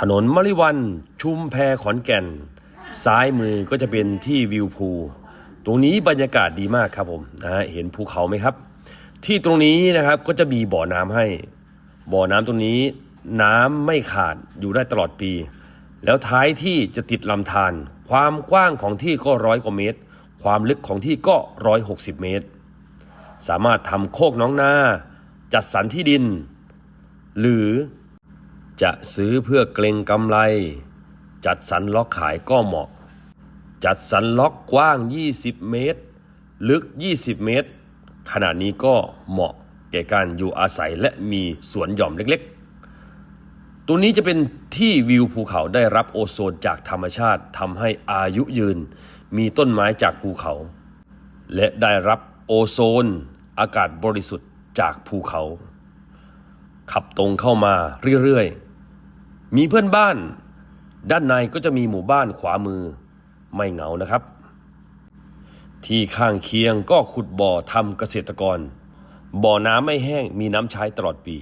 ถนนมริวันชุมแพขอนแก่น ซ้ายมือก็จะเป็นที่วิวพูตรงนี้บรรยากาศดีมากครับผมนะฮะเห็นภูเขาไหมครับ ที่ตรงนี้นะครับก็จะมีบ่อน้ำให้ บ่อน้ำตรงนี้น้ำไม่ขาดอยู่ได้ตลอดปี แล้วท้ายที่จะติดลำธารความกว้างของที่ก็ร้อยกว่าเมตร ความลึกของที่ก็ร้อยหกสิบเมตร สามารถทำโคกน้องนาจัดสรรที่ดิน หรือ จะซื้อเพื่อเกรงกำไร จัดสรรล็อกขายก็เหมาะ จัดสรรล็อกกว้าง 20 เมตร ลึก 20 เมตร ขนาดนี้ก็เหมาะแก่การอยู่อาศัยและมีสวนหย่อมเล็กๆตรงนี้จะเป็นที่วิวภูเขาได้รับโอโซนจากธรรมชาติทำให้อายุยืน มีต้นไม้จากภูเขา และได้รับโอโซน อากาศบริสุทธิ์จากภูเขา ขับตรงเข้ามาเรื่อยๆ มีเพื่อนบ้าน ด้านในก็จะมีหมู่บ้านขวามือ ไม่เหงานะครับ ที่ข้างเคียงก็ขุดบ่อทำเกษตรกร บ่อน้ำไม่แห้งมีน้ำใช้ตลอดปี